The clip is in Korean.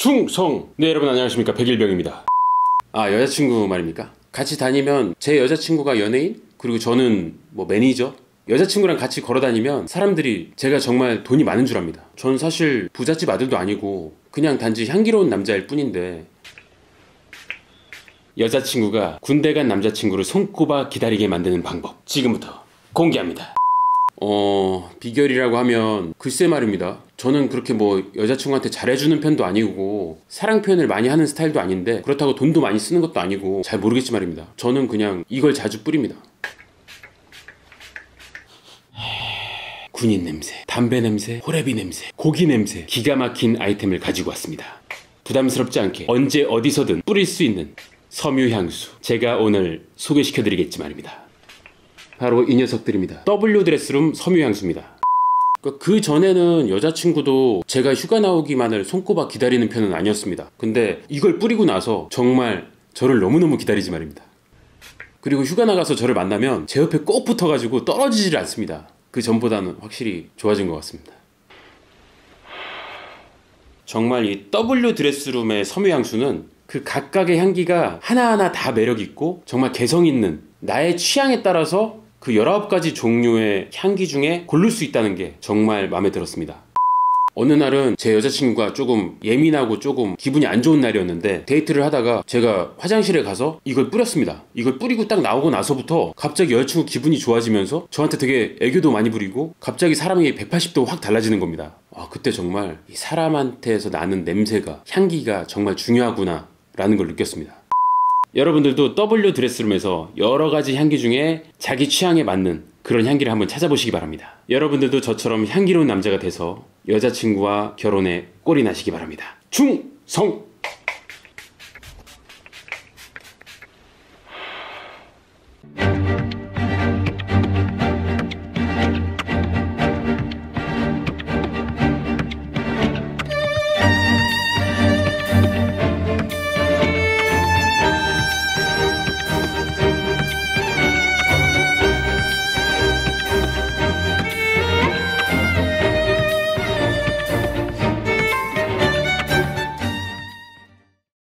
충성! 네 여러분 안녕하십니까 백일병입니다 아 여자친구 말입니까? 같이 다니면 제 여자친구가 연예인? 그리고 저는 뭐 매니저? 여자친구랑 같이 걸어다니면 사람들이 제가 정말 돈이 많은 줄 압니다 전 사실 부잣집 아들도 아니고 그냥 단지 향기로운 남자일 뿐인데 여자친구가 군대 간 남자친구를 손꼽아 기다리게 만드는 방법 지금부터 공개합니다 어 비결이라고 하면 글쎄 말입니다 저는 그렇게 뭐 여자친구한테 잘해주는 편도 아니고 사랑 표현을 많이 하는 스타일도 아닌데 그렇다고 돈도 많이 쓰는 것도 아니고 잘 모르겠지 말입니다. 저는 그냥 이걸 자주 뿌립니다. 군인 냄새, 담배 냄새, 호레비 냄새, 고기 냄새 기가 막힌 아이템을 가지고 왔습니다. 부담스럽지 않게 언제 어디서든 뿌릴 수 있는 섬유향수. 제가 오늘 소개시켜드리겠지 말입니다. 바로 이 녀석들입니다. W 드레스룸 섬유향수입니다. 그 전에는 여자친구도 제가 휴가 나오기만을 손꼽아 기다리는 편은 아니었습니다. 근데 이걸 뿌리고 나서 정말 저를 너무너무 기다리지 말입니다. 그리고 휴가 나가서 저를 만나면 제 옆에 꼭 붙어가지고 떨어지질 않습니다. 그 전보다는 확실히 좋아진 것 같습니다. 정말 이 W 드레스룸의 섬유향수는 그 각각의 향기가 하나하나 다 매력있고 정말 개성있는 나의 취향에 따라서 그 19가지 종류의 향기 중에 고를 수 있다는 게 정말 마음에 들었습니다. 어느 날은 제 여자친구가 조금 예민하고 조금 기분이 안 좋은 날이었는데 데이트를 하다가 제가 화장실에 가서 이걸 뿌렸습니다. 이걸 뿌리고 딱 나오고 나서부터 갑자기 여자친구 기분이 좋아지면서 저한테 되게 애교도 많이 부리고 갑자기 사람이 180도 확 달라지는 겁니다. 아, 그때 정말 사람한테서 나는 냄새가 향기가 정말 중요하구나 라는 걸 느꼈습니다. 여러분들도 W 드레스룸에서 여러 가지 향기 중에 자기 취향에 맞는 그런 향기를 한번 찾아보시기 바랍니다. 여러분들도 저처럼 향기로운 남자가 돼서 여자친구와 결혼에 꼴이 나시기 바랍니다. 충성!